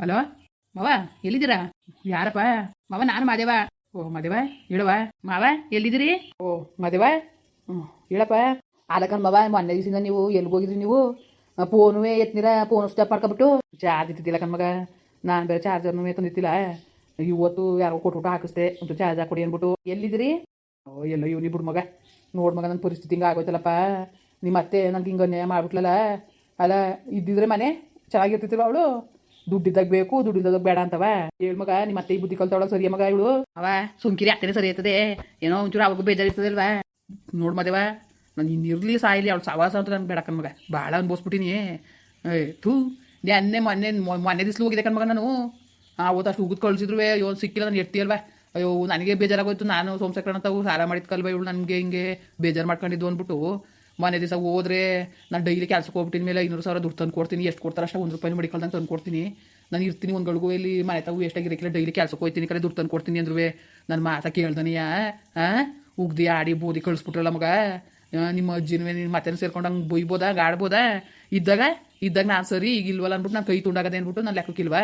Hello, ಮಾವ, ಎಲ್ಲಿದ್ದೀರಾ? ಯಾರಪ್ಪ? ಮಾವ, ನಾನು ಮಾದೇವ. ಓ, ಮಾದೇವ, ಹೇಳುವ. ಮಾವ, ಎಲ್ಲಿದ್ದೀರಿ? ಓ, ಮಾದೇವ ಹ್ಞೂ ಹೇಳಪ್ಪ. ಆಲಕನ್ ಮಾವ, ಮೊನ್ನೆ ದಿವಸದಿಂದ ನೀವು ಎಲ್ಲಿಗೆ ಹೋಗಿದ್ರಿ ನೀವು? ಫೋನುವೇ ಎತ್ತಿರ ಫೋನ್ ಸ್ಟಾಪ್ ಮಾಡ್ಕೊಬಿಟ್ಟು ಚಾರ್ಜ್ ಇತ್ತಿದ್ದಿಲ್ಲ ಕಣ್ ಮಗ. ನಾನು ಬೇರೆ ಚಾರ್ಜರ್ನೂ ತಂದಿತ್ತಿಲ್ಲ ಇವತ್ತು ಯಾರೋ ಕೊಟ್ಬಿಟ್ಟು ಹಾಕಿಸ್ದೆ. ಒಂದು ಚಾರ್ಜ್ ಹಾಕೊಡಿ ಅಂದ್ಬಿಟ್ಟು. ಎಲ್ಲಿದ್ದೀರಿ? ಓ, ಎಲ್ಲೋ ಇವ್ನಿ ಬಿಡು ಮಗ. ನೋಡ್ ಮಗ ನನ್ನ ಪರಿಸ್ಥಿತಿ ಹಿಂಗೆ ಆಗೋಯ್ತಲ್ಲಪ್ಪ. ನಿಮ್ಮ ಅತ್ತೆ ನನಗೆ ಹಿಂಗೆ ಅನ್ಯಾಯ ಮಾಡ್ಬಿಟ್ಲಲ್ಲ, ಅಲ್ಲ ಇದ್ದಿದ್ರೆ ಮನೆ ಚೆನ್ನಾಗಿರ್ತಿತ್ತಿಲ್ವ ಅವಳು? ದುಡ್ಡಿದ್ದಾಗ ಬೇಕು ದುಡ್ಡಿದ್ದಾಗ ಬೇಡ ಅಂತವ. ಹೇಳ್ ಮಗ, ನಿಮ್ಮ ಅತ್ತೆ ಬುದ್ಧಿ ಕಲ್ತವಳ ಸರಿಯ ಮಗ ಇವಳು? ಅವ ಸುಂಕಿರಿ ಆಗ್ತೇನೆ ಸರಿ ಆಯ್ತದೆ ಏನೋ ಒಂಚೂರು ಅವಾಗ ಬೇಜಾರಿರ್ತದಲ್ವಾ? ನೋಡ್ ಮದೇವ ನಾನು ಇನ್ನಿರ್ಲಿ ಸಾಯಿಲಿ, ಅವಳು ಸವಾಸ ಅಂತ ನಾನು ಬೇಡಕನ್ ಮಗ. ಭಾಳ ಅನ್ಬೋಸ್ಬಿಟ್ಟಿನಿ ಏ, ಥೂ, ನೆನ್ನೆ ಮೊನ್ನೆ ಮೊನ್ನೆ ದಿಸ್ಲು ಹೋಗಿದೆ ಕಣ್ಮಗ ನಾನು. ಆ ಅಷ್ಟು ಉಗಿದು ಕಳ್ಸಿದ್ರು ಅಯ್ಯೋ, ಸಿಕ್ಕಿಲ್ಲ ನಾನು ಎಡ್ತೀಯಲ್ವಾ ಅಯ್ಯೋ, ನನಗೆ ಬೇಜಾರಾಗೋಯ್ತು, ನಾನು ಸೋಮಸಕ್ರಣ ತಾವು ಸಾಲ ಮಾಡಿದ್ಕಲ್ವ ಇವಳು, ನನಗೆ ಹಿಂಗೆ ಬೇಜಾರು ಮಾಡ್ಕೊಂಡಿದ್ದು ಅಂದ್ಬಿಟ್ಟು. ಮೊನ್ನೆ ದಿವಸ ಹೋದ್ರೆ ನಾನು ಡೈಲಿ ಕೆಲಸಕ್ಕೆ ಹೋಗ್ಬಿಟ್ಟಿನ ಮೇಲೆ ಐನೂರು ಸಾವಿರ ದುಡ್ಡು ತಂದು ಕೊಡ್ತೀನಿ. ಎಷ್ಟು ಕೊಡ್ತಾರೆ ಅಷ್ಟೇ ಒಂದು ರೂಪಾಯಿ ಮಡಿಕಲ್ದಂಗೆ ತಂದು ಕೊಡ್ತೀನಿ. ನಾನು ಇರ್ತೀನಿ ಒಂದು ಗಳಿಗೂ ಇಲ್ಲಿ ಮನೆ ತಾವು ಎಷ್ಟಾಗಿರಕ್ಕಿಲ್ಲ ಡೈಲಿ ಕೆಲಸಕ್ಕೆ ಹೋಗ್ತೀನಿ ಕರೆ ದುಡ್ಡು ತಂದು ಕೊಡ್ತೀನಿ ಅಂದ್ರೂ ನನ್ನ ಮಾತ ಕೇಳ್ದನಿಯಾ? ಹಾಂ ಉಗ್ದಿ ಆಡಿ ಬೋದಿ ಕಳಿಸ್ಬಿಟ್ರಲ್ಲ ಮಗ. ನಿಮ್ಮ ಅಜ್ಜಿನೂ ನಿನ್ನ ಮತ್ತೆ ಸೇರ್ಕೊಂಡು ಹಂಗೆ ಬೊಯ್ಬೋದಾ ಗಾಡ್ಬೋದಾ? ಇದ್ದಾಗ ಇದ್ದಾಗ ನಾನು ಸರಿ, ಈಗ ಇಲ್ವಲ್ಲ ಅಂದ್ಬಿಟ್ಟು ನಾನು ಕೈ ತುಂಡಾಗದೆ ಅಂದ್ಬಿಟ್ಟು ನಾನು ಲೆಕ್ಕಕ್ಕಿಲ್ವಾ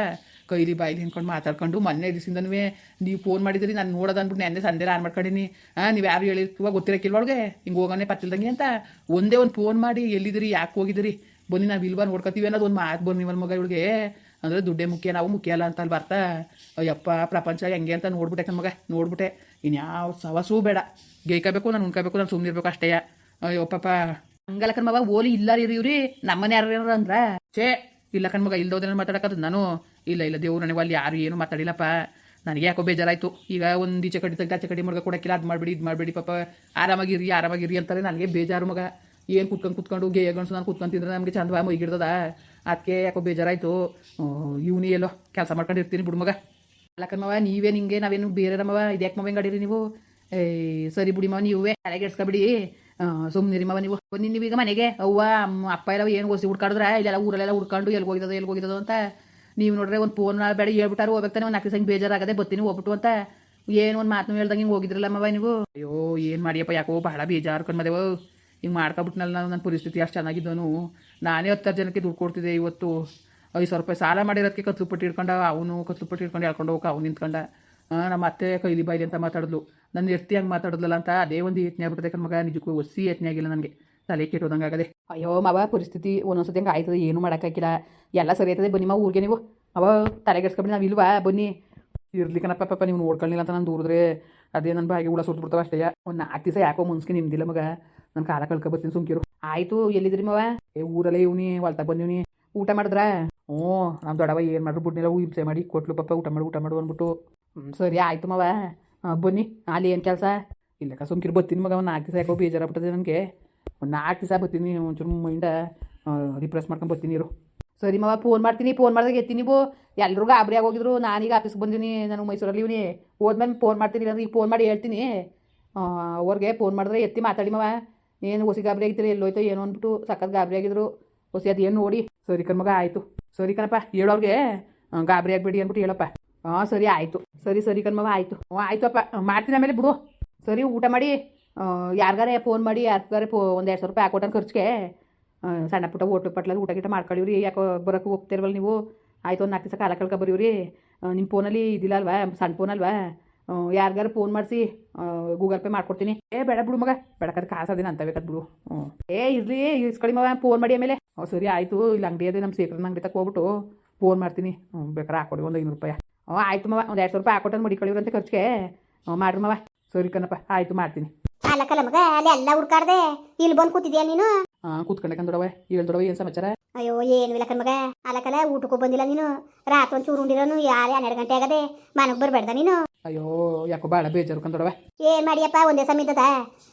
ಕೈಲಿ ಬಾಯಿಲಿ ಹಿಂಕೊಂಡು ಮಾತಾಡ್ಕೊಂಡು ಮೊನ್ನೆ ದಿವಸದಿಂದನೂ ನೀವು ಫೋನ್ ಮಾಡಿದ್ರಿ, ನಾನು ನೋಡೋದು ಅಂದ್ಬಿಟ್ಟು ನೆನ್ನೆ ಸಂದೇ ಆನ್ ಮಾಡ್ಕೊಂಡಿನಿ. ಹಾಂ ನೀವು ಯಾರು ಹೇಳಿರ್ತೀವ ಗೊತ್ತಿರಕ್ಕಿಲ್ವ ಅವಳಿಗೆ? ಹಿಂಗೆ ಹೋಗೋಣ ಪತ್ತಿಲ್ದಂಗೆ ಅಂತ ಒಂದೇ ಒಂದು ಫೋನ್ ಮಾಡಿ ಎಲ್ಲಿದ್ದೀರಿ ಯಾಕೆ ಹೋಗಿದ್ದೀರಿ ಬನ್ನಿ, ನಾವು ಇಲ್ವಾ ನೋಡ್ಕೊತೀವಿ ಅನ್ನೋದು ಒಂದು ಮಾತು ಬನ್ನಿ ಮಗ ಇವಳಿಗೆ. ಅಂದರೆ ದುಡ್ಡೇ ಮುಖ್ಯ, ನಾವು ಮುಖ್ಯ ಅಲ್ಲ ಅಂತ ಅಲ್ಲಿ ಬರ್ತಾ. ಅಯ್ಯಪ್ಪ, ಪ್ರಪಂಚ ಹೆಂಗೆ ಅಂತ ನೋಡ್ಬಿಟ್ಟೆ ಮಗ, ನೋಡ್ಬಿಟ್ಟೆ. ಇನ್ಯಾವ ಸವಸೂ ಬೇಡ. ಗೇಯ್ಕೋಬೇಕು, ನಾನು ಉಣ್ಕೋಬೇಕು, ನಾನು ಸುಮ್ಮನೆ ಇರಬೇಕು ಅಷ್ಟೇ. ಅಯ್ಯೋ, ಪಾಪ. ಹಂಗಲ್ಲ ಕಣ್ಮಗ ಓಲಿ ಇಲ್ಲ ರೀ ಇವ್ರಿ, ನಮ್ಮನೆ ಯಾರು ಅಂದ್ರೆ? ಛೇ, ಇಲ್ಲ ಕಣ್ಮಗ ಇಲ್ದೋದ್ರೆ ಮಾತಾಡಕದು ನಾನು. ಇಲ್ಲ ಇಲ್ಲ, ದೇವ್ರು ನನಗೆ ಯಾರು ಏನು ಮಾತಾಡಿಲ್ಲಪ್ಪ. ನನಗೆ ಯಾಕೋ ಬೇಜಾರಾಯ್ತು. ಈಗ ಒಂದು ಈಚೆ ಕಡೆ ತೆಗ್ದು ಆಚೆ ಕಡೆ ಮುರ್ಗ ಕೊಡೋಕ್ಕಿಲ್ಲ, ಅದು ಮಾಡಬೇಡಿ, ಇದು ಮಾಡಬೇಡಿ, ಪಾಪ. ಆರಾಮಾಗಿರಿ ಆರಾಮಾಗಿರಿ ಅಂತಾರೆ ನನಗೆ ಬೇಜಾರು ಮಗ. ಏನು ಕುತ್ಕೊಂಡು ಕುತ್ಕೊಂಡು ಗೇಯ ಗಣಸು ನಾನು ಕುತ್ಕೊಂತಿದ್ರೆ ನಮಗೆ ಚಂದ ಮೈಗಿಡ್ದದ ಅದಕ್ಕೆ ಯಾಕೋ ಬೇಜಾರಾಯ್ತು. ಇವನಿ ಎಲ್ಲೋ ಕೆಲಸ ಮಾಡ್ಕೊಂಡಿರ್ತೀನಿ ಬಿಡು ಮಗ. ಅಲ್ಲಕ್ಕನವ ನೀವೇ ನಿಂಗೆ, ನಾವೇನು ಬೇರೆ ನಮ್ಮವ ಇದ್ಯಾಕೆ ಮವ ಹೆಂಗಡೀರಿ ನೀವು? ಏಯ್ ಸರಿ ಬಿಡಿ ಮಾವ, ನೀವೇ. ತಲೆಗೆ ಸುಮ್ಮನೆ ರೀ ಮಾವ ನೀವು. ಬನ್ನಿ ನೀವೀಗ ಮನೆಗೆ. ಅವ್ವ, ಅಮ್ಮ, ಅಪ್ಪ ಎಲ್ಲ ಏನು ಓಸಿ ಹುಡ್ಕಾಡಿದ್ರೆ? ಇಲ್ಲೆಲ್ಲ ಊರಲ್ಲೆಲ್ಲ ಹುಡ್ಕೊಂಡು ಎಲ್ಲಿ ಹೋಗಿದ್ದೋ ಎಲ್ಲಿ ಹೋಗಿದ್ದೋ ಅಂತ ನೀವು ನೋಡ್ರೆ ಒಂದು ಫೋನ್ ಬೇಡ ಹೇಳ್ಬಿಟ್ಟಾರು ಹೋಗ್ಬೇಕು ತಾನೆ ಒಂದು ನಾಲ್ಕು ಸಂಗ್ ಬೇಜಾರಾಗದೆ ಬರ್ತೀನಿ, ಹೋಗ್ಬಿಟ್ಟು ಅಂತ ಏನು ಒಂದು ಮಾತು ಹೇಳ್ದಂಗೆ ಹಿಂಗೆ ಹೋಗಿದ್ರಲ್ಲ ಮವ ನೀವು? ಅಯ್ಯೋ, ಏನು ಮಾಡಿಯಪ್ಪ, ಯಾಕೋ ಬಹಳ ಬೇಜಾರು ಕಣ್ಮದೇವು ಹಿಂಗೆ ಮಾಡ್ಕೊಬಿಟ್ನಲ್ಲ ನಾನು ನನ್ನ ಪರಿಸ್ಥಿತಿ ಅಷ್ಟು ಚೆನ್ನಾಗಿದ್ದನು ನಾನೇ ಹತ್ತಾರು ಜನಕ್ಕೆ ದುಡ್ಡು ಕೊಡ್ತಿದ್ದೆ ಇವತ್ತು. ಐದು ಸಾವಿರ ರೂಪಾಯಿ ಸಾಲ ಮಾಡಿರೋದಕ್ಕೆ ಕತ್ಲು ಪಟ್ಟಿ ಇಟ್ಕೊಂಡ ಅವನು ಕತ್ಲು ಪಟ್ಟಿ ಇಟ್ಕೊಂಡು ಹೇಳ್ಕೊಂಡು ಹೋಗಕ್ಕೆ ಅವ್ನು ನಿಂತ್ಕೊಂಡ. ನಮ್ಮ ಅತ್ತೆ ಕೈಲಿ ಬಾಯಿಲಿ ಅಂತ ಮಾತಾಡಿದ್ಲು. ನನ್ನ ಎತ್ತಿ ಹಂಗೆ ಮಾತಾಡಿದ್ಲಲ್ಲ ಅಂತ ಅದೇ ಒಂದು ಯತ್ನೆ ಆಗ್ಬಿಡ್ತೈತೆ ಮಗ, ನಿಜಕ್ಕೂ ಒಸಿ ಯತ್ನೆ ಆಗಿಲ್ಲ ನನಗೆ. ತಲೆ ಕೆಟ್ಟೋದಂಗಾಗದೆ. ಅಯ್ಯೋ, ಮಾವ, ಪರಿಸ್ಥಿತಿ ಒಂದೊಂದ್ಸತಿ ಹಂಗೆ ಆಯ್ತದೆ, ಏನು ಮಾಡೋಕ್ಕಾಗಿಲ್ಲ. ಎಲ್ಲ ಸರಿ ಆಯ್ತದೆ, ಬನ್ನಿ, ಮಾವ, ಊರಿಗೆ ನೀವು. ಅವ ತಲೆಗೆಡ್ಸ್ಕೊಬಿಡಿ ನಾವು ಇಲ್ವಾ? ಬನ್ನಿ. ಇರ್ಲಿಕ್ಕನಪ್ಪ ಪಪ್ಪ ಪಾಪ, ನೀವು ನೋಡ್ಕೊಳ್ಳಿಲ್ಲ ಅಂತ ನಾನು ದೂರದ್ರೆ. ಅದೇ ನನ್ನ ಬಾಯಿಗೆ ಹುಳ ಸುಟ್ಟು ಬಿಡ್ತಾವ ಅಷ್ಟೇ. ಒಂದು ನಾಲ್ಕು ದಿವಸ ಯಾಕೋ ಮುನ್ಸ್ಕಿ ನಿಮ್ದಿಲ್ಲ ಮಗ. ನಾನು ಕಾಲ ಕಳ್ಕೊ ಬರ್ತೀನಿ ಸುಮ್ಕಿರು. ಆಯಿತು, ಎಲ್ಲಿದ್ರಿ ಮಾವ? ಏ, ಊರಲ್ಲೇ ಇವ್ನಿ ಹೊಲ್ತಾ ಬಂದಿವ್ನಿ. ಊಟ ಮಾಡಿದ್ರಾ? ಹ್ಞೂ ನಮ್ಮ ದೊಡ್ಡವ ಏನು ಮಾಡ್ರು ಬಿಡ್ನಿಲ್ಲ ಹಿಂಸೆ ಮಾಡಿ, ಕೊಟ್ಲು ಪಾಪ, ಊಟ ಮಾಡಿ, ಊಟ ಮಾಡು ಅಂದ್ಬಿಟ್ಟು. ಸರಿ ಆಯಿತು ಮಾವ. ಬನ್ನಿ, ಅಲ್ಲಿ ಏನು ಕೆಲಸ? ಇಲ್ಲಕ್ಕ ಸುಮ್ಕಿರು, ಬರ್ತೀನಿ ಮಗ, ಒಂದು ನಾಲ್ಕು ದಿವಸ ಯಾಕೋ ಬೇಜಾರಾಗ್ಬಿಟ್ಟದೆ ನನಗೆ. ಒಂದು ನಾಲ್ಕು ದಿವಸ ಬರ್ತೀನಿ, ಒಂಚೂರು ಮೈಂಡ ರಿಪ್ರೆಸ್ ಮಾಡ್ಕೊಂಡು ಬರ್ತೀನಿ ಇರು. ಸರಿ ಮಾವ ಫೋನ್ ಮಾಡ್ತೀನಿ ಫೋನ್ ಮಾಡಿದಾಗ ಎತ್ತೀನಿ ನೀವು ಎಲ್ರಿಗೂ ಗಾಬರಿ ಹೋಗಿದ್ರು ನಾನೀಗ ಆಫೀಸ್ಗೆ ಬಂದೀನಿ ನಾನು ಮೈಸೂರಲ್ಲಿ ಇವನಿ. ಹೋದ್ಮೇಲೆ ಫೋನ್ ಮಾಡ್ತೀನಿ ಅಂದ್ರೆ ಈಗ ಫೋನ್ ಮಾಡಿ ಹೇಳ್ತೀನಿ. ಅವ್ರಿಗೆ ಫೋನ್ ಮಾಡಿದ್ರೆ ಎತ್ತಿ ಮಾತಾಡಿ ಮಾವ. ಏನು ಹೊಸಿ ಗಾಬರಿ ಆಗಿತ್ತು ಎಲ್ಲೋಯ್ತು ಏನೋ ಅಂದ್ಬಿಟ್ಟು ಸಖತ್ ಗಾಬರಿ ಆಗಿದ್ರು. ಹೊಸಿ ಅದು ಏನು ನೋಡಿ. ಸರಿ ಕಣ್ಮಗ ಆಯಿತು. ಸರಿ ಕಣಪ್ಪ, ಹೇಳೋರಿಗೆ ಗಾಬರಿ ಆಗಬೇಡಿ ಅಂದ್ಬಿಟ್ಟು ಹೇಳಪ್ಪ. ಹಾಂ ಸರಿ, ಆಯಿತು. ಸರಿ ಸರಿ ಕಣ್ಮವ ಆಯಿತು. ಹ್ಞೂ ಆಯಿತಪ್ಪ, ಮಾಡ್ತೀನಿ ಆಮೇಲೆ ಬಿಡು. ಸರಿ, ಊಟ ಮಾಡಿ. ಯಾರಿಗಾರೆ ಫೋನ್ ಮಾಡಿ, ಯಾರಿಗಾರೆ ಫೋ ಒಂದು ಎರಡು ಸಾವಿರ ರೂಪಾಯಿ ಹಾಕೊಟ್ಟಂಗೆ ಖರ್ಚಿಗೆ. ಸಣ್ಣ ಪುಟ್ಟ ಓಟ್ಲು ಪಟ್ಲಲ್ಲಿ ಊಟ ಗೀಟ ಮಾಡ್ಕೊಳ್ಳಿವ್ರಿ ಯಾಕೋ ಬರೋಕೆ ಹೋಗ್ತಿರ್ವಲ್ಲ ನೀವು? ಆಯ್ತು, ಒಂದು ನಾಲ್ಕು ದಿವಸ ಕಾಲ ಕಳ್ಕೊ ಬರೀವ್ರಿ. ನಿಮ್ಮ ಫೋನಲ್ಲಿ ಇದಿಲ್ಲ ಅಲ್ವಾ? ಸಣ್ಣ ಫೋನ್ ಅಲ್ವಾ? ಯಾರಿಗಾರು ಫೋನ್ ಮಾಡಿಸಿ ಗೂಗಲ್ ಪೇ ಮಾಡ್ಕೊಡ್ತೀನಿ. ಏ, ಬೇಡ ಬಿಡು ಮಗ. ಬೇಡಕ್ಕಾದ್ರೆ ಕಾಸು ಅದೇನು ಅಂತ ಬಿಡು. ಹ್ಞೂ. ಏ, ಇರ್ಲಿ ಇಸ್ಕೊಳ್ಳಿ ಮಗ ಫೋನ್ ಮಾಡಿ ಆಮೇಲೆ. ಓ, ಸರಿ, ಆಯಿತು. ಇಲ್ಲಿ ಅಂಗಡಿ ಅದೇ ನಮ್ಮ ಸೇಕ್ರನ ಅಂಗಡಿ ತಕ್ಕ ಹೋಗ್ಬಿಟ್ಟು ಫೋನ್ ಮಾಡ್ತೀನಿ. ಹ್ಞೂ ಬೇಕಾದ್ರೆ ಹಾಕೊಡಿ, ಒಂದು ಐನೂರು ರೂಪಾಯಿ. ಹ್ಞೂ ಆಯ್ತು ಮವ. ಒಂದು ಎರಡು ಸಾವಿರ ರೂಪಾಯಿ ಹಾಕೊಟ್ಟನ್ನು ಮಡಿಕೊಳ್ಳಿವ್ರಂತೆ ಖರ್ಚಿಗೆ. ಮಾಡ್ರಿ ಮವ. ಸರಿ ಕಣಪ್ಪ, ಆಯಿತು, ಮಾಡ್ತೀನಿ. ಅಲ್ಲಕ್ಕಲ್ಲ ಮಗ ಅಲ್ಲಿ ಎಲ್ಲ ಹುಡ್ಕಾಡ್ದೆ ಇಲ್ಲಿ ಬಂದು ಕೂತಿದ್ಯಾ ನೀನು? ಹಾ ಕೂತ್ಕೊಂಡೆ ಕಂದೊಡವ ಏಳು ದೊಡವ ಏನು ಸಮಾಚಾರ? ಅಯ್ಯೋ ಏನು ಇಲ್ಲ ಮಗ. ಅಲ್ಲಕ್ಕಲ್ಲ ಊಟಕ್ಕೂ ಬಂದಿಲ್ಲ ನೀನು. ರಾತ್ರಿ ಒಂದು ಚೂರು ಉಂಡಿರೋನು ಯಾರೇ ಹನ್ನೆರಡು ಗಂಟೆ ಆಗದೆ ಮನೆಗೆ ಬರಬೇಡ್ದ ನೀನು? ಅಯ್ಯೋ ಯಾಕೋ ಭಾಳ ಬೇಜಾರು ಕಂದೊಡವ ಏನ್ ಮಾಡಿಯಪ್ಪ ಒಂದೇ ಸಮಿತದ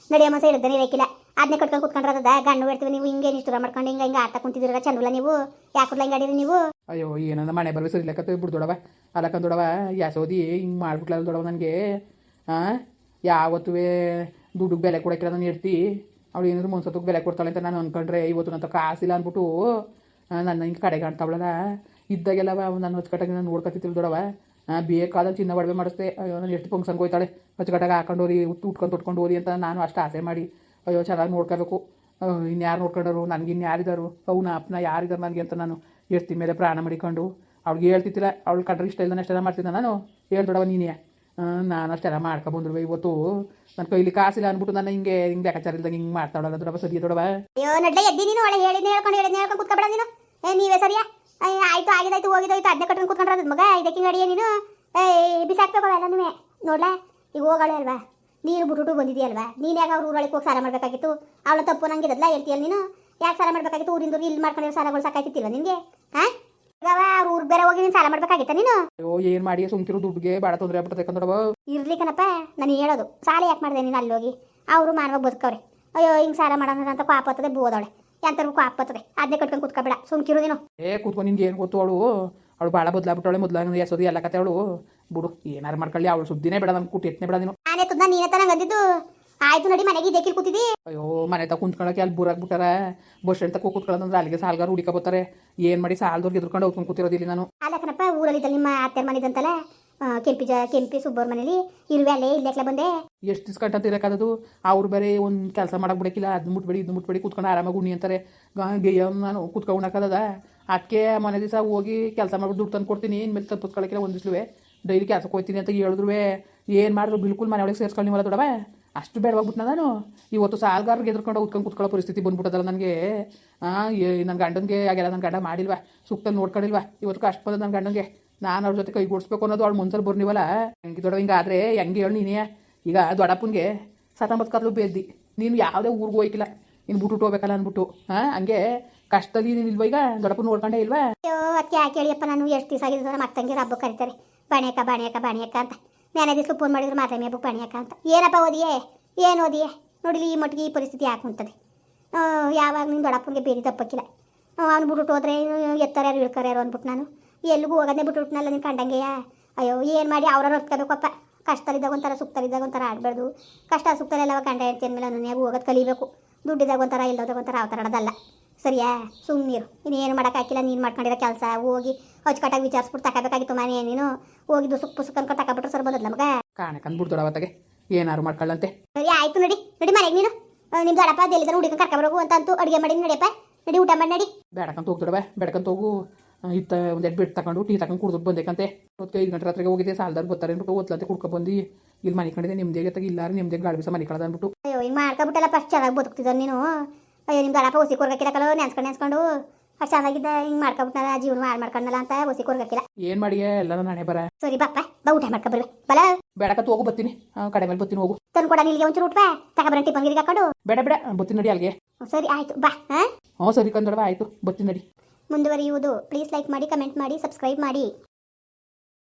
ನಡಿಯಮ್ಮ ಸೇರಿದ್ದ ನೀರಕ್ಕಿಲ್ಲ ಅದನ್ನೇ ಕಟ್ಕೊಂಡು ಕುತ್ಕೊಂಡ್ರದ ಗಂಡು ಹೇಳ್ತೀವಿ ನೀವು ಹಿಂಗೆ ಇಷ್ಟು ಮಾಡ್ಕೊಂಡು ಹಿಂಗೆ ಹಿಂಗೆ ಆಟ ಕುಂತಿದ್ದೀರ ಚಂದಲ್ಲ ನೀವು? ಯಾಕಲ್ಲ ಹಿಂಗೆ ಆಡಿರಿ ನೀವು? ಅಯ್ಯೋ ಏನಂದ ಮನೆ ಬರಬೇಕು ಸರಿ ಲೆಕ್ಕ ಬಿಡ್ದೊಡವ ಅಲ್ಲ ಕಂದೊಡವ ಯಾಸೋದಿ ಹಿಂಗೆ ಮಾಡ್ಬಿಟ್ಲಲ್ಲ ದೊಡವ ನನಗೆ ಹಾಂ ಯಾವತ್ತೂ ದುಡ್ಡಿಗೆ ಬೆಲೆ ಕೊಡೋಕ್ಕಿಲ್ಲ ನಾನು ಇರ್ತಿ. ಅವಳು ಏನಾದ್ರು ಮುನ್ಸತ್ತಕ್ಕೆ ಬೆಲೆ ಕೊಡ್ತಾಳೆ ಅಂತ ನಾನು ಅನ್ಕೊಂಡ್ರೆ ಇವತ್ತು ನನ್ನ ಕಾಸಿಲ್ಲ ಅಂದ್ಬಿಟ್ಟು ನನ್ನ ಹಿಂಗೆ ಕಡೆ ಕಾಣ್ತಾವಳಲ್ಲ ಇದ್ದಾಗೆಲ್ಲ ನಾನು ಹೊಚ್ಕಟ್ಟಾಗಿ ನಾನು ನೋಡ್ಕೊತಿತ್ತಿಲ್ಲ ದೊಡವ. ಬೇಕಾದ ಚಿನ್ನ ಒಡವೆ ಮಾಡಿಸ್ದೆ. ಅಯ್ಯೋ ನಾನು ಎಷ್ಟು ಫಂಕ್ಷನ್ಗೆ ಹೋಯ್ತಾಳೆ. ಹೊಚ್ಕಟ್ಟಾಗ ಹಾಕೊಂಡು ಹೋರಿ ಉತ್ತು ಉಟ್ಕೊಂಡು ತೊಟ್ಕೊಂಡು ಹೋರಿ ಅಂತ ನಾನು ಅಷ್ಟು ಆಸೆ ಮಾಡಿ, ಅಯ್ಯೋ, ಚೆನ್ನಾಗಿ ನೋಡ್ಕೋಬೇಕು. ಇನ್ಯಾರು ನೋಡ್ಕೊಂಡರು? ನನಗೆ ಇನ್ಯಾರಿದ್ದಾರು ಅವನ ಅಪ್ಪನ ಯಾರಿದ್ದಾರೆ ನನಗೆ ಅಂತ ನಾನು ಎಷ್ಟು ಮೇಲೆ ಪ್ರಾಣ ಮಾಡಿಕೊಂಡು. ಅವ್ಳಿಗೆ ಹೇಳ್ತಿತ್ತಿಲ್ಲ ಅವಳು ಕಡ್ರಿ ಇಷ್ಟ ಇಲ್ಲ ಅಷ್ಟೆಲ್ಲ ಮಾಡ್ತಿದ್ದ ನಾನು? ಹೇಳ್ದೊಡವ ನೀನೇ. ನಾನು ಅಷ್ಟೆಲ್ಲ ಮಾಡ್ಕೊಬಂದ್ರು ಇವತ್ತು. ನನ್ನ ಕೈಲಿ ಕಾಸಿಲ್ಲ ಅಂದ್ಬಿಟ್ಟು ನಾನು ಹಿಂಗೆ ಹಿಂಗೆ ಲೆಕ್ಕಾಚಾರ ಇಲ್ದಂಗೆ ಹಿಂಗೆ ಮಾಡ್ತಾವಳಲ್ಲ ದೊಡವ ಸರಿ ದೊಡ್ಡವ ಅಯ್ಯೋ, ನಡ್ಲೆ, ಎದ್ದಿ ನೀನು, ಒಳ್ಳೆ ಹೇಳಿದ್ನ ಹೇಳ್ಕೊಂಡು ಹೇಳಿದ್ನ ಹೇಳ್ಕೊಂಡು ಕುತ್ಕೊಬೇಡ ನೀನು. ಏ, ನೀವೇ ಸರಿಯಾ? ಆಯ್ತು ಆಗಿದಾಯ್ತು ಹೋಗಿದಾಯ್ತು ಅದನ್ನ ಕಟ್ಕೊಂಡು ಕುತ್ಕೊಂಡ್ರದ ಮಗ, ಇದಕ್ಕೆ ನಡಿಯ ನೀನು? ಏ ಬಿಸಾಕ್ಬೇಕು ಎಲ್ಲನೂ ನೋಡ್ಲಾ, ಈಗ ಹೋಗಳೆ ಅಲ್ವಾ? ನೀನು ಬಿಟ್ಬಿಟ್ಟು ಬಂದಿದ್ಯಲ್ವಾ ನೀನು ಯಾಕೆ ಅವ್ರ ಊರೊಳಗೆ ಹೋಗಿ ಸಾರ ಮಾಡಬೇಕಾಗಿತ್ತು? ಅವಳ ತಪ್ಪು ನಂಗಿದಲ್ಲ ಹೇಳ್ತೀಯಲ್ಲ ನೀನು? ಯಾಕೆ ಸಾಲ ಮಾಡಬೇಕಾಗಿತ್ತು? ಊರಿಂದ ಇಲ್ಲಿ ಮಾಡ್ಕೊಂಡಿರೋ ಸಾಲಗಳು ಸಾಕಾಯ್ತಿತ್ತಿಲ್ವ ನಿನಗೆ? ಹಾಂ? ಅವ್ರ ಊರು ಬೇರೆ ಹೋಗಿ ನೀನ್ ಸಾಲ ಮಾಡ್ಬೇಕಾಗಿತ್ತ ನೀನು? ಅಯ್ಯೋ ಏನ್ ಮಾಡಿ ಸುಮ್ಕಿರೋ ದುಡ್ಡಿಗೆ ಭಾಳ ತೊಂದರೆ ಆಗ್ಬಿಟ್ಟದೆ ಕಂದೊಡವ. ಇರ್ಲಿ ಕಣಪ್ಪ ನಾನು ಹೇಳೋದು. ಸಾಲ ಯಾಕೆ ಮಾಡಿದೆ ನೀನು ಅಲ್ಲಿ ಹೋಗಿ? ಅವರು ಮಾನವ ಬದುಕವ್ರೆ. ಅಯ್ಯೋ ಹಿಂಗ್ ಸಾಲ ಮಾಡೋಣ ಅಂತ ಕಾಪ್ ಹತ್ತದೆ ಬೋದವಳೆ ಎಂತರ್ಗೂ ಪಾಪ ಹತ್ತದೆ ಅದನ್ನೇ ಕಟ್ಕೊಂಡು ಕುತ್ಕೊಬೇಡ ಸುಮ್ಕಿರು ನೀನು. ಏ ಕೂತ್ಕೊಂಡು ನಿನ್ಗೆ ಏನು ಗೊತ್ತು ಅವಳು? ಅವಳು ಭಾಳ ಬದಲಾಗ್ಬಿಟ್ಟವಳೆ ಮೊದಲ ಎಸೋದಿ ಎಲ್ಲ ಕತೆ ಅವಳು. ಬಿಡು ಏನಾರು ಮಾಡ್ಕೊಳ್ಳಿ ಅವಳು ಸುದ್ದಿನೇ ಬೇಡ ನಮ್ಗೆ ಕುಟ್ಟಿ ಎತ್ತನೇ ಬೇಡ ನೀನು. ನಾನೇ ತುಂಬ ನೀನೇ ತನಗೆ ಅಂದಿದ್ದು ಆಯ್ತು ನಡಿ ಮನೆಗೆ ಇದಕ್ಕೆ ಕೂತಿದ್ದಿ. ಅಯ್ಯೋ ಮನೆ ತಗ ಕುಂತ್ಕೊಳಕ್ಕೆ ಅಲ್ಲಿ ಬುರಾಕ್ಬಿಟ್ಟಾರ ಬಸ್ ಸ್ಟ್ಯಾಂಡ್ ತಗೋ ಕೂತ್ಕೊಳ್ಳೋದಂದ್ರೆ ಅಲ್ಲಿಗೆ ಹುಡುಕ ಬೋತಾರೆ ಏನ್ ಮಾಡಿ ಸಾಲದವ್ರಿಗೆ ಎದುರ್ಕೊಂಡು ಹೋಗ್ಕೊಂಡು ಕೂತಿರೋದಿಲ್ಲ ನಾನು. ಅಲ್ಲ ಕಣಪ್ಪ ಊರಲ್ಲಿ ನಿಮ್ಮ ಅತ್ತೆ ಮನೆದಂತಲ್ಲ ಕೆಂಪಿಜ ಕೆಂಪಿ ಜ ಕೆಂಪಿ ಸುಬ್ಬವ್ರ ಮನೇಲಿ ಇರುವೆ ಅಲ್ಲೇ ಇಲ್ಲೆಕ್ಲೆ ಬಂದೆ. ಎಷ್ಟು ದಿವ್ಸ ಗಂಟೆ ಇರೋಕ್ಕಾದದು ಅವ್ರು ಬೇರೆ ಒಂದು ಕೆಲಸ ಮಾಡಕ್ ಬಿಡಕ್ಕಿಲ್ಲ ಅದ್ ಮುಟ್ಬೇಡಿ ಇದು ಮುಟ್ಬೇಡಿ ಕೂತ್ಕೊಂಡು ಆರಾಮಾಗಿ ಉಣ್ಣಿ ಅಂತಾರೆ. ಗೆಯ್ಯ ನಾನು ಕೂತ್ಕೊಂಡು ಉಣ್ಣಕ್ಕದ ಅದಕ್ಕೆ ಮನೆ ದಿವಸ ಹೋಗಿ ಕೆಲಸ ಮಾಡ್ಬಿಟ್ಟು ದುಡ್ಡು ತಂದು ಕೊಡ್ತೀನಿ ಇನ್ಮೇಲೆ ತಂದು ಒಂದು ದಿವ್ಸಲುವೆ ಡೈಲಿ ಕೆಲಸಕ್ಕೆ ಹೋಗ್ತೀನಿ ಅಂತ ಹೇಳಿದ್ರು ಏನು ಮಾಡಿದ್ರು? ಬಿಲ್ಕುಲ್ ಮನೆ ಒಳಗೆ ನೀವು ದೊಡವ ಅಷ್ಟು ಬೇಡವಾಗ್ಬಿಟ್ಟು ನಾನು? ಇವತ್ತು ಸಾಲ್ಗಾರ್ಗೆ ಎದ್ಕೊಂಡು ಉತ್ಕೊಂಡು ಕುತ್ಕೊಳ್ಳೋ ಪರಿಸ್ಥಿತಿ ಬಂದ್ಬಿಟ್ಟದಲ್ಲ ನನಗೆ. ನನ್ನ ಗಂಡನಿಗೆ ಆಗೆಲ್ಲ ನನ್ನ ಗಂಡ ಮಾಡಿಲ್ವಾ? ಸುತ್ತಲ್ಲಿ ನೋಡ್ಕೊಂಡಿಲ್ವಾ? ಇವತ್ತು ಕಷ್ಟ ಬಂದ ನನ್ನ ಗಂಡನಿಗೆ. ನಾನು ಅವ್ರ ಜೊತೆ ಕೈ ಕೈಗೂಡಿಸ್ಬೇಕು ಅನ್ನೋದು ಅವ್ಳು ಮುಂಚೆ ಬರ್ನಿವಲ್ಲ. ಹೆಂಗೆ ದೊಡ್ಡ ಹಿಂಗೆ ಆದರೆ ಹೆಂಗೆ ಹೇಳಿ ನೀನೇ? ಈಗ ದೊಡ್ಡಪ್ಪನಿಗೆ ಸತಂಬತ್ಕತ್ಲು ಬೇದ್ದಿ ನೀನು ಯಾವುದೇ ಊರಿಗೆ ಹೋಯ್ಕಿಲ್ಲ. ನೀನು ಬಿಟ್ಟು ಹೋಗ್ಬೇಕಲ್ಲ ಅಂದ್ಬಿಟ್ಟು ಹಾಂ ಹಂಗೆ ಕಷ್ಟದಲ್ಲಿ ನೀನು ಇಲ್ವ ಈಗ? ದೊಡ್ಡಪ್ಪನ ನೋಡ್ಕೊಂಡೇ ಇಲ್ವಾ? ಅಯ್ಯೋ ಅದಕ್ಕೆ ಯಾಕೆ ಹೇಳಿಯಪ್ಪ ನಾನು. ಎಷ್ಟು ದಿವಸ ಆಗಿದ್ದು ಅಕ್ಕಂಗೆ ಹಬ್ಬ ಕರಿತಾರೆ. ಬಾಣಿಯಕ್ಕ ಬಾಣಿಯಕ್ಕ ಬಾಣಿಯಕ್ಕ ಅಂತ. ನಾನೇ ದಿವಸ ಫೋನ್ ಮಾಡಿದ್ರು ಬುಕ್ ಮೇಬು ಬಾಣಿಯಕ್ಕ ಅಂತ. ಏನಪ್ಪ ಓದಿಯೇ? ಏನು ಓದಿಯೇ? ನೋಡಿಲಿ ಈ ಮಟ್ಟಿಗೆ ಈ ಪರಿಸ್ಥಿತಿ ಯಾಕೆ ಕುಂತದೆ ಯಾವಾಗ ನೀನು ದೊಡ್ಡಪ್ಪನಿಗೆ ಬೇರೆ ತಪ್ಪಕ್ಕಿಲ್ಲ. ಅವ್ನು ಬಿಟ್ಬಿಟ್ಟು ಹೋದ್ರೆ ಎತ್ತಾರೆ ಯಾರು ಇಳ್ತಾರೆ ಯಾರು ಅಂದ್ಬಿಟ್ಟು ನಾನು. ಎಲ್ಲಿಗೂ ಹೋಗೋದೇ ಬಿಟ್ಬಿಟ್ನಲ್ಲ ನೀನು ಕಂಡಂಗೆಯ? ಅಯ್ಯೋ, ಏನು ಮಾಡಿ ಅವ್ರ ಹೊತ್ಕೋಬೇಕಪ್ಪ ಕಷ್ಟದಲ್ಲಿದ್ದಾಗ ಒಂಥರ, ಸುಖದಲ್ಲಿದ್ದಾಗ ಒಂಥರ ಆಡಬಾರ್ದು. ಕಷ್ಟ, ಸುಖದಲ್ಲೆಲ್ಲ ಗಂಡ ಹೇಳ್ತೀನಿ ಮೇಲೆ ನಾನು ಹೋಗೋದು ಕಲಿಬೇಕು. ದುಡ್ಡಿದಾಗ ಒಂಥರ ಇಲ್ಲದಾಗ ಒಂಥರ ಆ ಥರ ಆಡೋದಲ್ಲ. ಸರಿಯಾ? ಸುಮ್ಮನಿರು ಇನ್ನೇನು ಮಾಡೋಕ್ಕಾಗಿಲ್ಲ ನೀನು ಮಾಡ್ಕೊಂಡಿರೋ ಕೆಲಸ. ಹೋಗಿ ಅಚ್ಚುಕಟ್ಟಾಗಿ ವಿಚಾರಿಸ್ಬಿಟ್ಟು ತಗೋಬೇಕಾಗಿತ್ತು ಮನೆ ನೀನು. ಹೋಗಿದ್ದು ಸುಕ್ ಪುಸ್ತಕ ಅನ್ಕೊಂಡು ತಗೊಬಿಟ್ರೆ ಸರ್ ಬಂದದ್ ನಮಗೆ. ಕಾಣಕಂದ್ಬಿಟ್ಟು ಅವತ್ತಾಗೆ. ಏನಾರು ಮಾಡ್ಕೊಳ್ಳಂತೆ. ಸರಿ ಆಯ್ತು ನಡಿ ನಡಿ ಮನೆಗೆ ನೀನು. ನಿಮ್ದು ನಿಮ್ ದೊಡ್ಡಪ್ಪ ಎಲ್ಲಿದ್ದಾನೆ ಹುಡುಗನ ಕರ್ಕೊಬರೋಗು ಅಂತ ಅಂತೂ ಅಡುಗೆ ಮಾಡಿ ನಡಿಯಪ್ಪ. ನಡಿ ಊಟ ಮಾಡಿ ನಡಿ. ಬೇಡಕಂತ ಹೋಗ್ದೊಡವ ಬೇಡಕಂತ ಹೋಗು. ಇತ್ತ ಒಂದೆರಡು ಬಿಟ್ ತಗೊಂಡು ಟೀ ತಗೊಂಡು ಕುಡ್ದು ಬಂದೇಕಂತೆ. ಹೊತ್ತು ಐದು ಗಂಟೆ ರಾತ್ರಿಗೆ ಹೋಗಿದ್ದೆ ಸಾಲದಾರು ಬರ್ತಾರೆ ಅಂದ್ಬಿಟ್ಟು ಓದ್ಲಂತೆ ಕುಡ್ಕೊ ಬಂದು. ಇಲ್ಲಿ ಮನೆ ಕಂಡಿದೆ ನಿಮ್ದೇ ಜೊತೆಗೆ ಇಲ್ಲಾರ ನಿಮ್ದೇ ಗಾಡಿ ಬಿಸ ಮನೆ ಕಳೆದ ಅಂದ್ಬಿಟ್ಟು ಅಯ್ಯೋ ಹಿಂಗೆ ಮಾಡ್ಕೊಬಿಟ್ಟಲ್ಲ ಫಸ್ಟ್ ಚೆನ್ನಾಗಿ ಬದುಕ್ತಿದ್ದ ನೀನು. ಅಯ್ಯೋ ನಿಮ್ಮ ದೊಡ್ಡಪ್ಪ ಉಸಿ ಕೊರ್ಗಕ್ಕಿಲ್ಲ ನೆನ್ಸ್ಕೊಂಡು ನೆನ್ಸ್ಕೊಂಡು ಅಷ್ಟು ಚೆನ್ನಾಗಿದ್ದ ಹಿಂಗೆ ಮಾಡ್ಕೊಬಿಟ್ನಲ್ಲ ಜೀವನ ಹಾಳು ಮಾಡ್ಕೊಂಡಲ್ಲ ಅಂತ ಹೊಸಿ ಕೊರ್ಗಕ್ಕಿಲ್ಲ. ಏನ್ ಮಾಡಿಯೇ ಎಲ್ಲ ನಾನೇ ಬರ? ಸರಿ ಬಾಪ್ಪ ಬಾ ಊಟ ಮಾಡ್ಕೊಬರ್ವೆ ಬಲ. ಬೇಡಕಂತ ಹೋಗು ಬರ್ತೀನಿ. ಆ, ಕಡೆ ಮೇಲೆ ಬರ್ತೀನಿ ಹೋಗು. ತಂದು ಕೊಡ ನಿಲ್ಗೆ ಒಂಚೂರು ಊಟ ತಗೊಬರ ಟಿಫನ್ ಗಿರಿಗೆ ಹಾಕೊಂಡು. ಬೇಡ ಬೇಡ ಬರ್ತೀನಿ ನಡಿ ಅಲ್ಲಿಗೆ. ಸರಿ ಆಯ್ತು ಬಾ ಹಾಂ? ಹ್ಞೂ ಸರಿ ಕಂದೊಡವ ಆಯ್ತು ಬರ್ತೀನಿ ನಡಿ. ಮುಂದುವರಿಯುವುದು ಪ್ಲೀಸ್ ಲೈಕ್ ಮಾಡಿ ಕಮೆಂಟ್ ಮಾಡಿ ಸಬ್ಸ್ಕ್ರೈಬ್ ಮಾಡಿ.